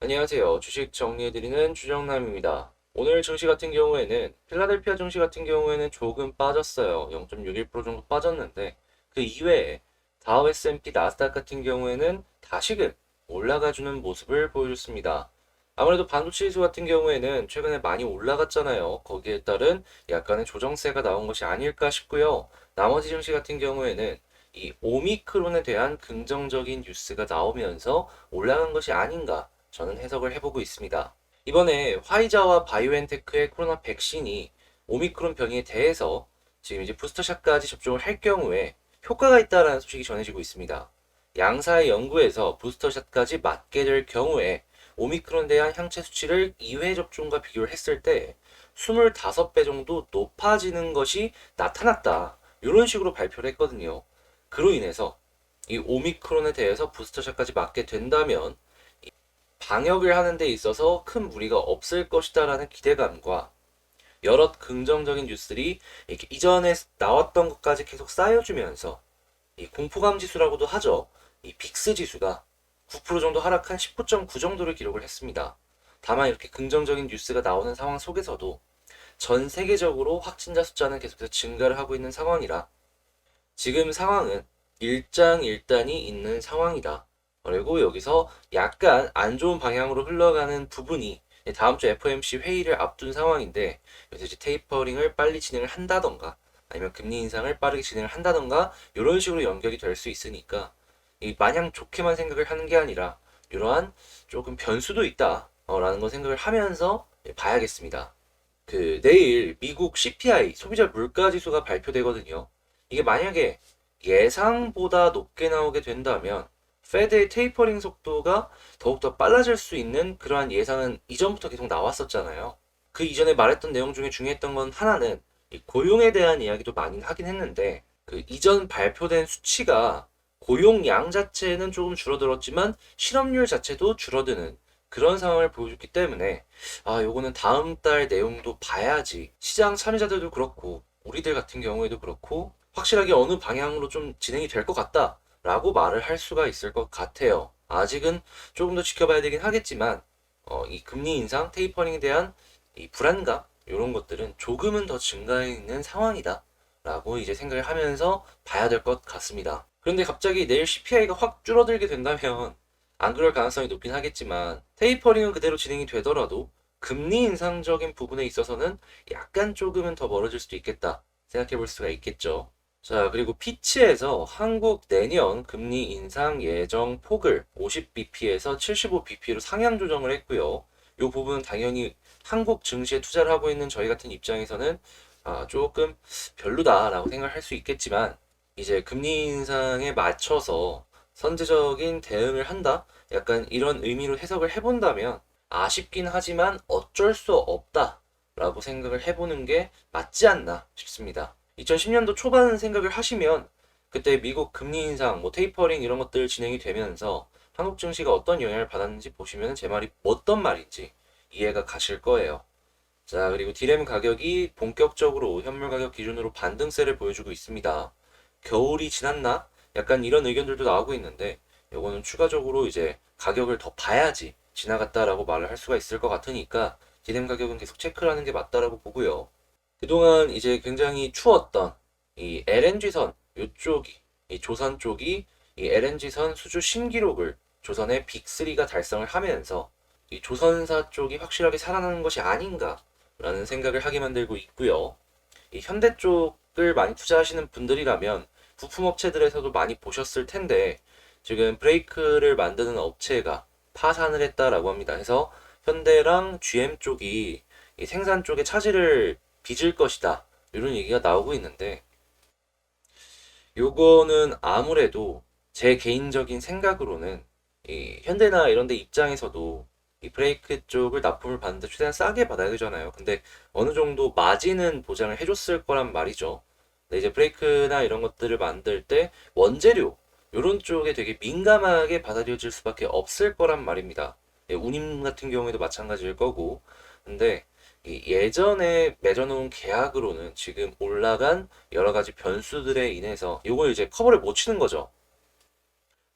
안녕하세요. 주식 정리해드리는 주정남입니다. 오늘 증시 같은 경우에는 필라델피아 증시 같은 경우에는 조금 빠졌어요. 0.61% 정도 빠졌는데 그 이외에 다우 S&P 나스닥 같은 경우에는 다시금 올라가주는 모습을 보여줬습니다. 아무래도 반도체 지수 같은 경우에는 최근에 많이 올라갔잖아요. 거기에 따른 약간의 조정세가 나온 것이 아닐까 싶고요. 나머지 증시 같은 경우에는 이 오미크론에 대한 긍정적인 뉴스가 나오면서 올라간 것이 아닌가 저는 해석을 해보고 있습니다. 이번에 화이자와 바이오엔테크의 코로나 백신이 오미크론 변이에 대해서 지금 이제 부스터샷까지 접종을 할 경우에 효과가 있다라는 소식이 전해지고 있습니다. 양사의 연구에서 부스터샷까지 맞게 될 경우에 오미크론에 대한 항체 수치를 2회 접종과 비교를 했을 때 25배 정도 높아지는 것이 나타났다. 이런 식으로 발표를 했거든요. 그로 인해서 이 오미크론에 대해서 부스터샷까지 맞게 된다면 방역을 하는 데 있어서 큰 무리가 없을 것이다라는 기대감과 여러 긍정적인 뉴스들이 이렇게 이전에 나왔던 것까지 계속 쌓여주면서 이 공포감 지수라고도 하죠. 이 빅스 지수가 9% 정도 하락한 19.9 정도를 기록을 했습니다. 다만 이렇게 긍정적인 뉴스가 나오는 상황 속에서도 전 세계적으로 확진자 숫자는 계속해서 증가를 하고 있는 상황이라 지금 상황은 일장일단이 있는 상황이다. 그리고 여기서 약간 안 좋은 방향으로 흘러가는 부분이 다음 주 FOMC 회의를 앞둔 상황인데 그래서 이제 테이퍼링을 빨리 진행을 한다던가 아니면 금리 인상을 빠르게 진행을 한다던가 이런 식으로 연결이 될 수 있으니까 이 마냥 좋게만 생각을 하는 게 아니라 이러한 조금 변수도 있다라는 걸 생각을 하면서 봐야겠습니다. 그 내일 미국 CPI 소비자 물가 지수가 발표되거든요. 이게 만약에 예상보다 높게 나오게 된다면 페드의 테이퍼링 속도가 더욱더 빨라질 수 있는 그러한 예상은 이전부터 계속 나왔었잖아요. 그 이전에 말했던 내용 중에 중요했던 건 하나는 이 고용에 대한 이야기도 많이 하긴 했는데 그 이전 발표된 수치가 고용량 자체는 조금 줄어들었지만 실업률 자체도 줄어드는 그런 상황을 보여줬기 때문에 아 요거는 다음 달 내용도 봐야지 시장 참여자들도 그렇고 우리들 같은 경우에도 그렇고 확실하게 어느 방향으로 좀 진행이 될 것 같다 라고 말을 할 수가 있을 것 같아요. 아직은 조금 더 지켜봐야 되긴 하겠지만, 어, 이 금리 인상, 테이퍼링에 대한 이 불안감, 이런 것들은 조금은 더 증가해 있는 상황이다. 라고 이제 생각을 하면서 봐야 될 것 같습니다. 그런데 갑자기 내일 CPI가 확 줄어들게 된다면, 안 그럴 가능성이 높긴 하겠지만, 테이퍼링은 그대로 진행이 되더라도, 금리 인상적인 부분에 있어서는 약간 조금은 더 멀어질 수도 있겠다. 생각해 볼 수가 있겠죠. 자, 그리고 피치에서 한국 내년 금리 인상 예정 폭을 50bp에서 75bp로 상향 조정을 했고요. 이 부분은 당연히 한국 증시에 투자를 하고 있는 저희 같은 입장에서는 아, 조금 별로다라고 생각할 수 있겠지만 이제 금리 인상에 맞춰서 선제적인 대응을 한다? 약간 이런 의미로 해석을 해본다면 아쉽긴 하지만 어쩔 수 없다라고 생각을 해보는 게 맞지 않나 싶습니다. 2010년도 초반 생각을 하시면 그때 미국 금리 인상, 뭐 테이퍼링 이런 것들 진행이 되면서 한국 증시가 어떤 영향을 받았는지 보시면 제 말이 어떤 말인지 이해가 가실 거예요. 자, 그리고 디램 가격이 본격적으로 현물 가격 기준으로 반등세를 보여주고 있습니다. 겨울이 지났나? 약간 이런 의견들도 나오고 있는데 요거는 추가적으로 이제 가격을 더 봐야지 지나갔다라고 말을 할 수가 있을 것 같으니까 디램 가격은 계속 체크를 하는 게 맞다라고 보고요. 그동안 이제 굉장히 추웠던 이 LNG선 이쪽이 이 조선 쪽이 이 LNG선 수주 신기록을 조선의 빅3가 달성을 하면서 이 조선사 쪽이 확실하게 살아나는 것이 아닌가라는 생각을 하게 만들고 있고요. 이 현대 쪽을 많이 투자하시는 분들이라면 부품 업체들에서도 많이 보셨을 텐데 지금 브레이크를 만드는 업체가 파산을 했다라고 합니다. 그래서 현대랑 GM 쪽이 이 생산 쪽에 차질을 빚을 것이다. 이런 얘기가 나오고 있는데, 요거는 아무래도 제 개인적인 생각으로는 이 현대나 이런 데 입장에서도 이 브레이크 쪽을 납품을 받는데 최대한 싸게 받아야 되잖아요. 근데 어느 정도 마진은 보장을 해줬을 거란 말이죠. 근데 이제 브레이크나 이런 것들을 만들 때 원재료 이런 쪽에 되게 민감하게 받아들여질 수밖에 없을 거란 말입니다. 예, 운임 같은 경우에도 마찬가지일 거고. 근데 예전에 맺어놓은 계약으로는 지금 올라간 여러 가지 변수들에 인해서 이걸 이제 커버를 못 치는 거죠.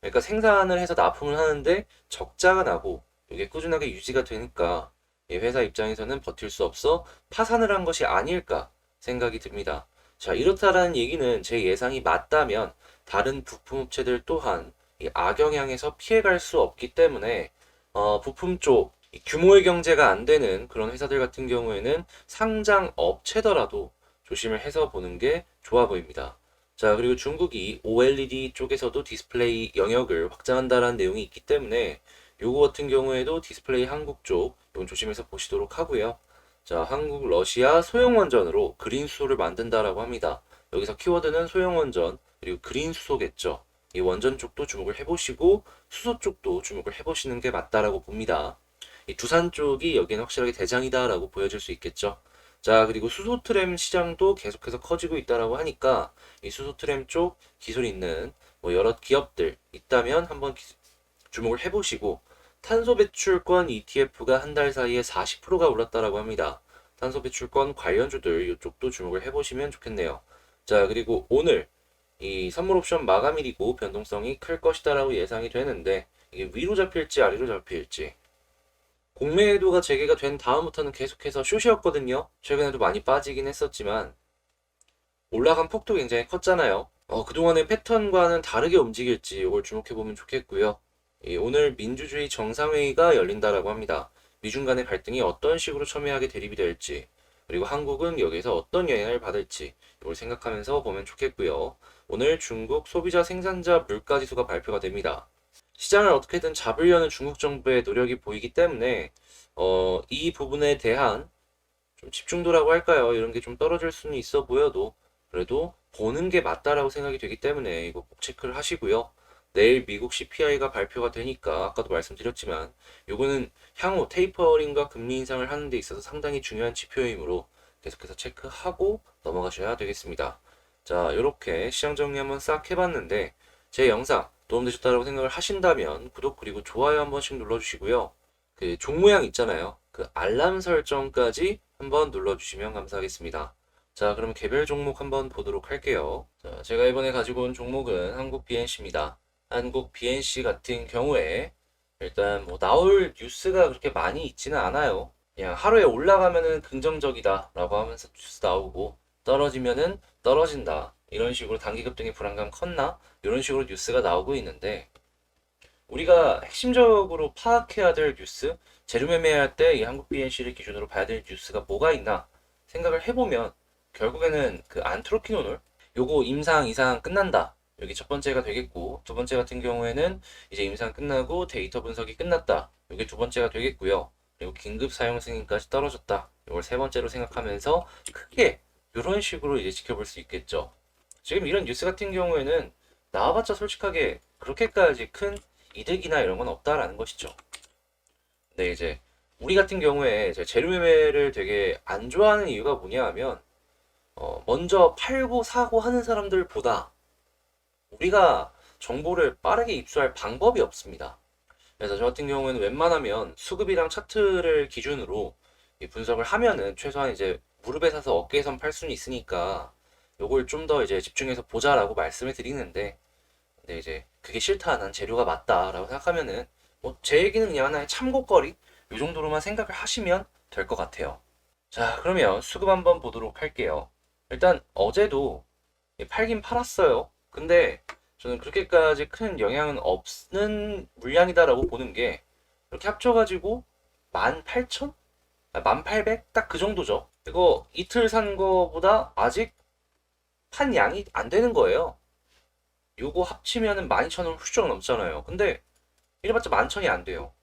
그러니까 생산을 해서 납품을 하는데 적자가 나고 이게 꾸준하게 유지가 되니까 이 회사 입장에서는 버틸 수 없어 파산을 한 것이 아닐까 생각이 듭니다. 자, 이렇다라는 얘기는 제 예상이 맞다면 다른 부품업체들 또한 이 악영향에서 피해갈 수 없기 때문에 어, 부품 쪽이 규모의 경제가 안 되는 그런 회사들 같은 경우에는 상장 업체더라도 조심을 해서 보는 게 좋아 보입니다. 자, 그리고 중국이 OLED 쪽에서도 디스플레이 영역을 확장한다라는 내용이 있기 때문에 요거 같은 경우에도 디스플레이 한국 쪽 이건 조심해서 보시도록 하고요. 자, 한국 러시아 소형 원전으로 그린 수소를 만든다라고 합니다. 여기서 키워드는 소형 원전 그리고 그린 수소겠죠. 이 원전 쪽도 주목을 해보시고 수소 쪽도 주목을 해보시는 게 맞다라고 봅니다. 이 두산 쪽이 여기는 확실하게 대장이다라고 보여질 수 있겠죠. 자, 그리고 수소 트램 시장도 계속해서 커지고 있다라고 하니까 이 수소 트램 쪽 기술 있는 뭐 여러 기업들 있다면 한번 기- 주목을 해보시고 탄소 배출권 ETF가 한 달 사이에 40%가 올랐다라고 합니다. 탄소 배출권 관련주들 이쪽도 주목을 해보시면 좋겠네요. 자, 그리고 오늘 이 선물 옵션 마감일이고 변동성이 클 것이다라고 예상이 되는데 이게 위로 잡힐지 아래로 잡힐지 공매도가 재개가 된 다음부터는 계속해서 숏이었거든요. 최근에도 많이 빠지긴 했었지만 올라간 폭도 굉장히 컸잖아요. 어, 그동안의 패턴과는 다르게 움직일지 이걸 주목해보면 좋겠고요. 이 오늘 민주주의 정상회의가 열린다라고 합니다. 미중 간의 갈등이 어떤 식으로 첨예하게 대립이 될지, 그리고 한국은 여기에서 어떤 영향을 받을지 이걸 생각하면서 보면 좋겠고요. 오늘 중국 소비자 생산자 물가 지수가 발표가 됩니다. 시장을 어떻게든 잡으려는 중국 정부의 노력이 보이기 때문에 어, 이 부분에 대한 좀 집중도라고 할까요? 이런 게 좀 떨어질 수는 있어 보여도 그래도 보는 게 맞다라고 생각이 되기 때문에 이거 꼭 체크를 하시고요. 내일 미국 CPI가 발표가 되니까 아까도 말씀드렸지만 요거는 향후 테이퍼링과 금리 인상을 하는 데 있어서 상당히 중요한 지표이므로 계속해서 체크하고 넘어가셔야 되겠습니다. 자, 이렇게 시장 정리 한번 싹 해봤는데 제 영상 도움되셨다고 생각을 하신다면 구독 그리고 좋아요 한 번씩 눌러주시고요. 그 종 모양 있잖아요. 그 알람 설정까지 한번 눌러주시면 감사하겠습니다. 자, 그럼 개별 종목 한번 보도록 할게요. 자, 제가 이번에 가지고 온 종목은 한국 BNC입니다. 한국 BNC 같은 경우에 일단 뭐 나올 뉴스가 그렇게 많이 있지는 않아요. 그냥 하루에 올라가면은 긍정적이다라고 하면서 뉴스 나오고 떨어지면은 떨어진다. 이런 식으로 단기 급 등의 불안감 컸나? 이런 식으로 뉴스가 나오고 있는데 우리가 핵심적으로 파악해야 될 뉴스, 재료 매매할 때 이 한국 BNC를 기준으로 봐야 될 뉴스가 뭐가 있나 생각을 해보면 결국에는 그 안트로키노놀 요거 임상 이상 끝난다. 여기 첫 번째가 되겠고 두 번째 같은 경우에는 이제 임상 끝나고 데이터 분석이 끝났다. 이게 두 번째가 되겠고요. 그리고 긴급 사용 승인까지 떨어졌다. 이걸 세 번째로 생각하면서 크게 이런 식으로 이제 지켜볼 수 있겠죠. 지금 이런 뉴스 같은 경우에는 나와봤자 솔직하게 그렇게까지 큰 이득이나 이런 건 없다라는 것이죠. 근데 이제 우리 같은 경우에 재료 매매를 되게 안 좋아하는 이유가 뭐냐 하면 어, 먼저 팔고 사고 하는 사람들보다 우리가 정보를 빠르게 입수할 방법이 없습니다. 그래서 저 같은 경우에는 웬만하면 수급이랑 차트를 기준으로 이 분석을 하면은 최소한 이제 무릎에 사서 어깨에선 팔 수는 있으니까 요걸 좀 더 이제 집중해서 보자라고 말씀을 드리는데 근데 이제 그게 싫다 난 재료가 맞다라고 생각하면은 뭐 제 얘기는 그냥 하나의 참고거리 이 정도로만 생각을 하시면 될 것 같아요. 자 그러면 수급 한번 보도록 할게요. 일단 어제도 팔긴 팔았어요. 근데 저는 그렇게까지 큰 영향은 없는 물량이다라고 보는 게 이렇게 합쳐가지고 18,000? 1800? 딱 그 정도죠. 이거 이틀 산 거보다 아직 판 양이 안 되는 거예요. 요거 합치면은 12,000원 훌쩍 넘잖아요. 근데 이래봤자 11,000이 안 돼요.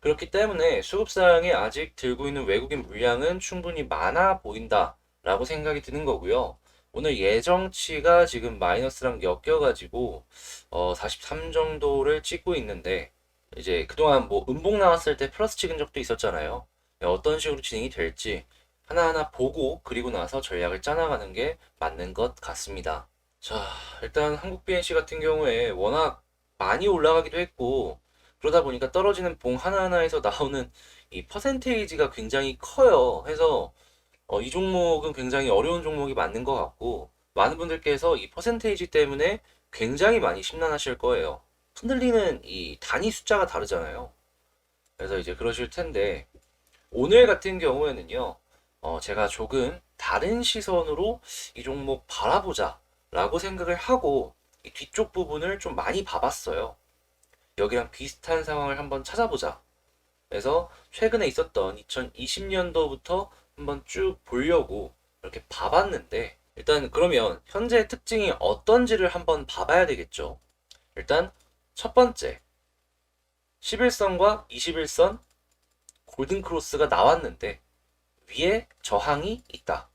그렇기 때문에 수급상에 아직 들고 있는 외국인 물량은 충분히 많아 보인다라고 생각이 드는 거고요. 오늘 예정치가 지금 마이너스랑 엮여가지고 어, 43 정도를 찍고 있는데 이제 그동안 뭐 음봉 나왔을 때 플러스 찍은 적도 있었잖아요. 어떤 식으로 진행이 될지 하나하나 보고 그리고 나서 전략을 짜나가는 게 맞는 것 같습니다. 자, 일단 한국 BNC 같은 경우에 워낙 많이 올라가기도 했고 그러다 보니까 떨어지는 봉 하나하나에서 나오는 이 퍼센테이지가 굉장히 커요. 해서 어, 이 종목은 굉장히 어려운 종목이 맞는 것 같고 많은 분들께서 이 퍼센테이지 때문에 굉장히 많이 심란하실 거예요. 흔들리는 이 단위 숫자가 다르잖아요. 그래서 이제 그러실 텐데 오늘 같은 경우에는요. 어, 제가 조금 다른 시선으로 이 종목 바라보자 라고 생각을 하고 이 뒤쪽 부분을 좀 많이 봐봤어요. 여기랑 비슷한 상황을 한번 찾아보자. 그래서 최근에 있었던 2020년도부터 한번 쭉 보려고 이렇게 봐봤는데 일단 그러면 현재 특징이 어떤지를 한번 봐봐야 되겠죠. 일단 첫 번째 11선과 21선 골든 크로스가 나왔는데 위에 저항이 있다.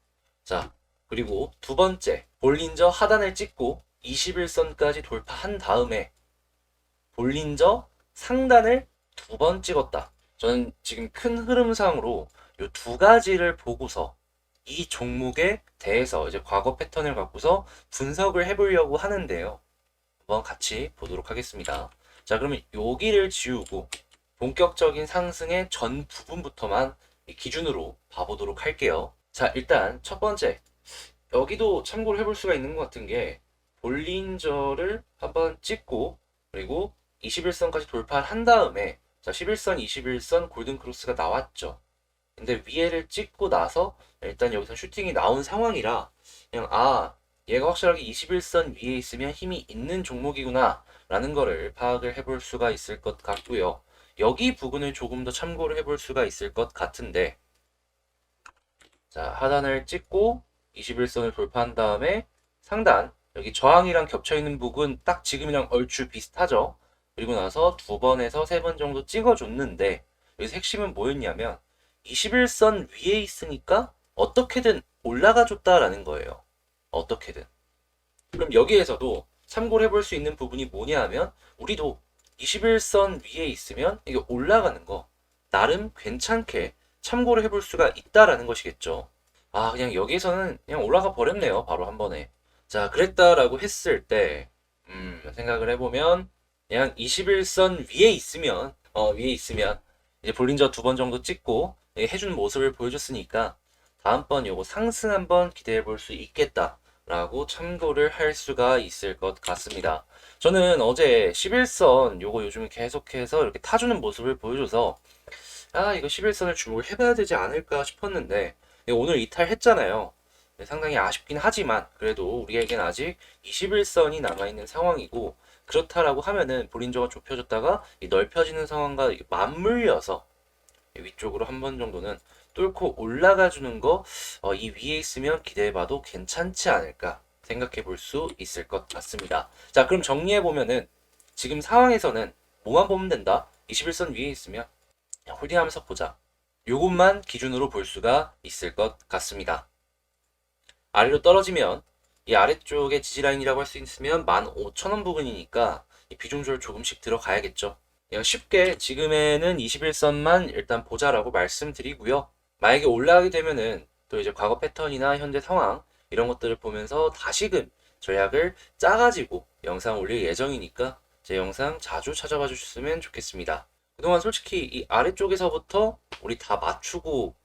자, 그리고 두 번째 볼린저 하단을 찍고 21선까지 돌파한 다음에 볼린저 상단을 두 번 찍었다. 저는 지금 큰 흐름상으로 이 두 가지를 보고서 이 종목에 대해서 이제 과거 패턴을 갖고서 분석을 해보려고 하는데요. 한번 같이 보도록 하겠습니다. 자, 그러면 여기를 지우고 본격적인 상승의 전 부분부터만 기준으로 봐보도록 할게요. 자, 일단 첫 번째. 여기도 참고를 해볼 수가 있는 것 같은 게 볼린저를 한번 찍고 그리고 21선까지 돌파를 한 다음에 자, 11선, 21선 골든 크로스가 나왔죠. 근데 위에를 찍고 나서 일단 여기서 슈팅이 나온 상황이라 그냥 아 얘가 확실하게 21선 위에 있으면 힘이 있는 종목이구나 라는 거를 파악을 해볼 수가 있을 것 같고요. 여기 부분을 조금 더 참고를 해볼 수가 있을 것 같은데 자 하단을 찍고 21선을 돌파한 다음에 상단 여기 저항이랑 겹쳐있는 부분 딱 지금이랑 얼추 비슷하죠. 그리고 나서 두 번에서 세 번 정도 찍어줬는데 여기서 핵심은 뭐였냐면 21선 위에 있으니까 어떻게든 올라가 줬다라는 거예요. 어떻게든. 그럼 여기에서도 참고를 해볼 수 있는 부분이 뭐냐 하면 우리도 21선 위에 있으면 이게 올라가는 거 나름 괜찮게 참고를 해볼 수가 있다라는 것이겠죠. 아, 그냥 여기에서는 그냥 올라가 버렸네요. 바로 한 번에. 자, 그랬다라고 했을 때, 음, 생각을 해보면, 그냥 21선 위에 있으면, 어, 위에 있으면, 이제 볼린저 두 번 정도 찍고, 해준 모습을 보여줬으니까, 다음번 요거 상승 한번 기대해 볼 수 있겠다 라고 참고를 할 수가 있을 것 같습니다. 저는 어제 11선 요거 요즘 계속해서 이렇게 타주는 모습을 보여줘서, 아, 이거 11선을 주목을 해봐야 되지 않을까 싶었는데, 오늘 이탈했잖아요. 네, 상당히 아쉽긴 하지만 그래도 우리에겐 아직 21선이 남아있는 상황이고 그렇다라고 하면은 볼린저가 좁혀졌다가 넓혀지는 상황과 맞물려서 위쪽으로 한 번 정도는 뚫고 올라가 주는 거이 위에 있으면 기대해봐도 괜찮지 않을까 생각해 볼 수 있을 것 같습니다. 자 그럼 정리해 보면은 지금 상황에서는 뭐만 보면 된다. 21선 위에 있으면 홀딩하면서 보자. 요것만 기준으로 볼 수가 있을 것 같습니다. 아래로 떨어지면 이 아래쪽에 지지라인이라고 할 수 있으면 15,000원 부분이니까 이 비중 조절 조금씩 들어가야겠죠. 쉽게 지금에는 21선만 일단 보자라고 말씀드리고요. 만약에 올라가게 되면은 또 이제 과거 패턴이나 현재 상황 이런 것들을 보면서 다시금 전략을 짜가지고 영상 올릴 예정이니까 제 영상 자주 찾아봐 주셨으면 좋겠습니다. 그동안 솔직히 이 아래쪽에서부터 우리 다 맞추고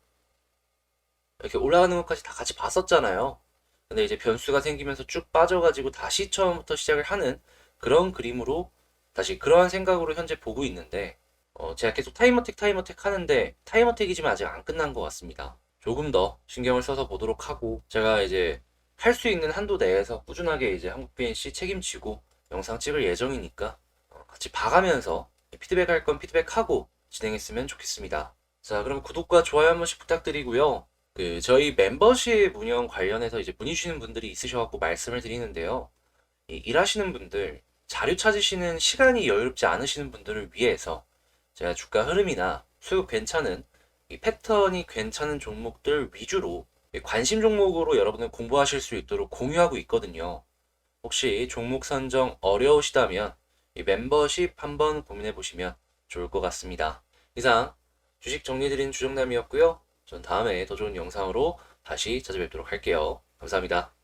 이렇게 올라가는 것까지 다 같이 봤었잖아요. 근데 이제 변수가 생기면서 쭉 빠져가지고 다시 처음부터 시작을 하는 그런 그림으로 다시 그러한 생각으로 현재 보고 있는데 어, 제가 계속 타임어택 타임어택 하는데 타임어택이지만 아직 안 끝난 것 같습니다. 조금 더 신경을 써서 보도록 하고 제가 이제 할 수 있는 한도 내에서 꾸준하게 이제 한국 BNC 책임지고 영상 찍을 예정이니까 어, 같이 봐가면서 피드백 할 건 피드백하고 진행했으면 좋겠습니다. 자, 그럼 구독과 좋아요 한 번씩 부탁드리고요. 그 저희 멤버십 운영 관련해서 이제 문의 주시는 분들이 있으셔갖고 말씀을 드리는데요. 이 일하시는 분들 자료 찾으시는 시간이 여유롭지 않으시는 분들을 위해서 제가 주가 흐름이나 수급 괜찮은 이 패턴이 괜찮은 종목들 위주로 관심 종목으로 여러분을 공부하실 수 있도록 공유하고 있거든요. 혹시 종목 선정 어려우시다면 이 멤버십 한번 고민해 보시면 좋을 것 같습니다. 이상 주식 정리드린 주정남이었고요. 전 다음에 더 좋은 영상으로 다시 찾아뵙도록 할게요. 감사합니다.